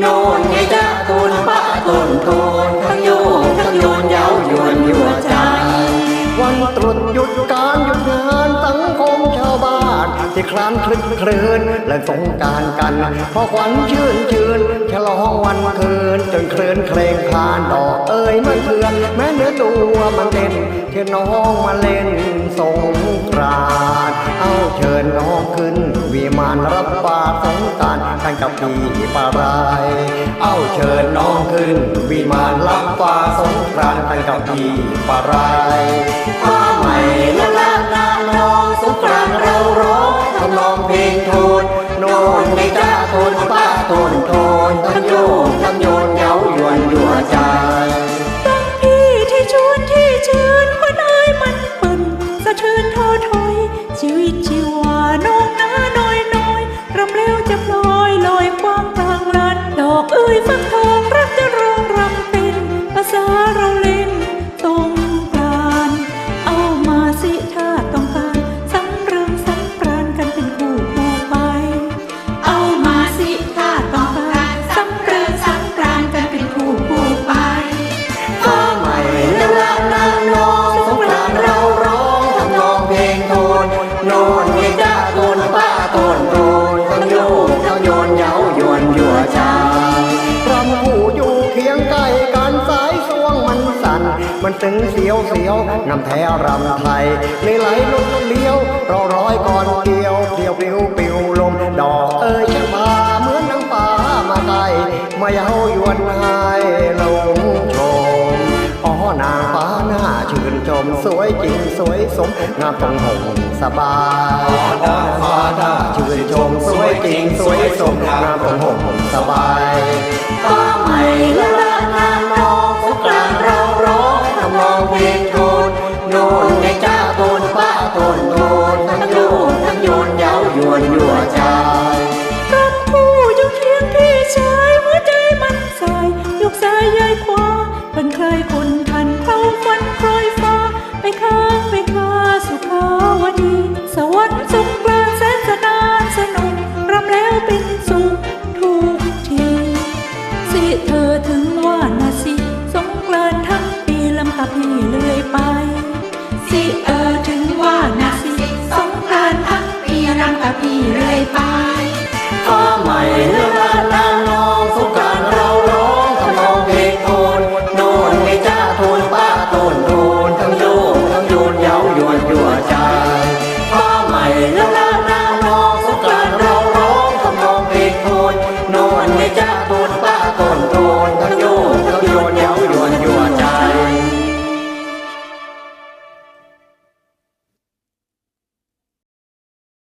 โน่นไงจ้าตูนปะตูนโตนทั้งโยนทั้งโยนเย้ายวนยัวใจ วันตรุษหยุดก ที่คลานคลึกคลื่อนและสงการกันพอขวัญชื่นชื่นฉลองวันคืน จนเคลื่อนเคลงคลานดอกเอ้ยมันเถื่อนแม้เนื้อตัวมันเด่นเที่น้องมาเล่นสงกรานเอาเชิญน้องขึ้น วิมานรับปาสงการกันกับพี่ปารายเอาเชิญน้องขึ้น วิมานรับฟ้าสงกรานกันกับพี่ปารายมาใหม่ละ เพลงโทนโน่นไม่จ้าโทนป้าโทนโทนตั้งโยงตั้งโยนเย้ายวนยัวใจตั้งพี่ที่ชวนที่ชื่นคนเอ้ยมันเปิ่นสะเทือนท้อถอยชีวิต มันตึงเสียวเสียวงำแท้รำไทยในไหลลุกเลี้ยวรอร้อยก่อนเดียวเดียวปลิวปลิวลมดอกเอ้ยชะบาเหมือนนางฟ้ามาไกลมาเย้ายวนให้ลงชมอ๋อนางฟ้าหน้าชื่นชมสวยจริงสวยสมงามตรงหงสบายอ๋อนางฟ้าหน้าชื่นชมสวยจริงสวยสมงามตรงหงสบายฟ้าใหม่ละล เพลงโทนโนนไงจ้าโทนป้าโทนโทนทั้งโยนทั้งโยนเย้ายวนยั่วใจรำผู้ยู่เคียงพี่ชายหัวใจมันสายยกซ้ายย้ายขวาเป็นใครคนทันเข้าฟันคลอยฟ้า ไปข้างไปคาสุขาวดี สวรรค์สุขกลางแสนสนานสนุกรำแล้วเป็นสุขทุกทีสิเธอถึงว่ I know.